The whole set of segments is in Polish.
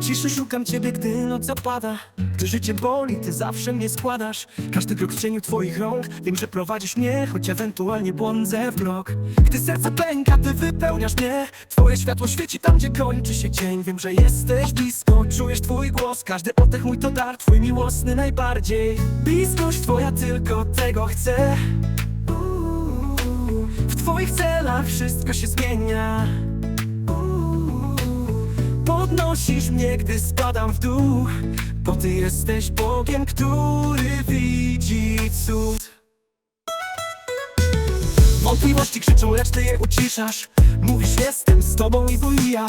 ciszy szukam ciebie, gdy noc zapada Gdy życie boli, ty zawsze mnie składasz. Każdy krok w cieniu twoich rąk. Wiem, że prowadzisz mnie, choć ewentualnie błądzę w blok. Gdy serce pęka, ty wypełniasz mnie. Twoje światło świeci tam, gdzie kończy się dzień. Wiem, że jesteś blisko, czujesz twój głos. Każdy oddech mój to dar, twój miłosny najbardziej. Bliskość twoja, tylko tego chcę. W twoich celach wszystko się zmienia Podnosisz mnie, gdy spadam w dół Bo ty jesteś Bogiem, który widzi cud. Wątpliwości krzyczą, lecz ty je uciszasz. Mówisz, jestem z tobą i bój ja.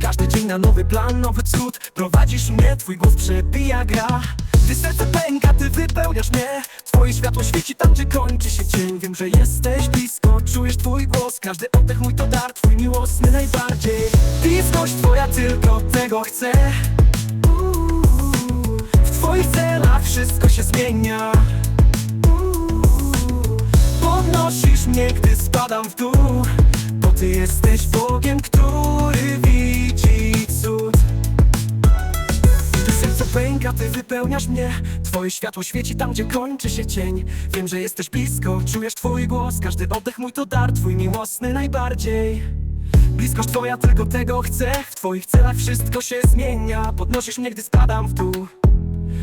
Każdy dzień na nowy plan, nowy cud. Prowadzisz mnie, twój głos przebija gra. Gdy serce pęka, ty wypełniasz mnie. Twoje światło świeci tam, gdzie kończy się dzień. Wiem, że jesteś blisko, czujesz twój głos. Każdy oddech mój to dar, twój miłosny najbardziej. Bliskość twoja, tylko tego chcę. W twoich celach wszystko się zmienia. Podnosisz mnie, gdy spadam w dół Bo ty jesteś Bogiem, który widzi cud. Gdy serce pęka, ty wypełniasz mnie. Twoje światło świeci tam, gdzie kończy się cień. Wiem, że jesteś blisko, czujesz twój głos. Każdy oddech mój to dar, twój miłosny najbardziej Bliskość twoja, tylko tego chcę. W twoich celach wszystko się zmienia. Podnosisz mnie, gdy spadam w dół.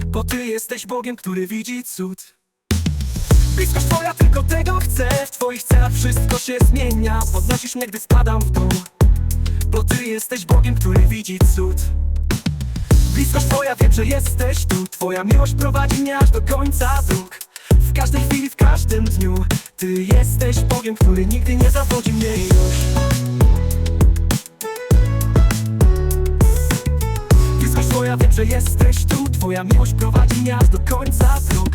Bo ty jesteś Bogiem, który widzi cud. Bliskość twoja, tylko tego chcę. W twoich celach wszystko się zmienia. Podnosisz mnie, gdy spadam w dół. Bo ty jesteś Bogiem, który widzi cud. Bliskość twoja, wiem, że jesteś tu. Twoja miłość prowadzi mnie aż do końca dróg. W każdej chwili, w każdym dniu. Ty jesteś Bogiem, który nigdy nie zawodzi mnie już że jesteś tu. Twoja miłość prowadzi aż do końca. dróg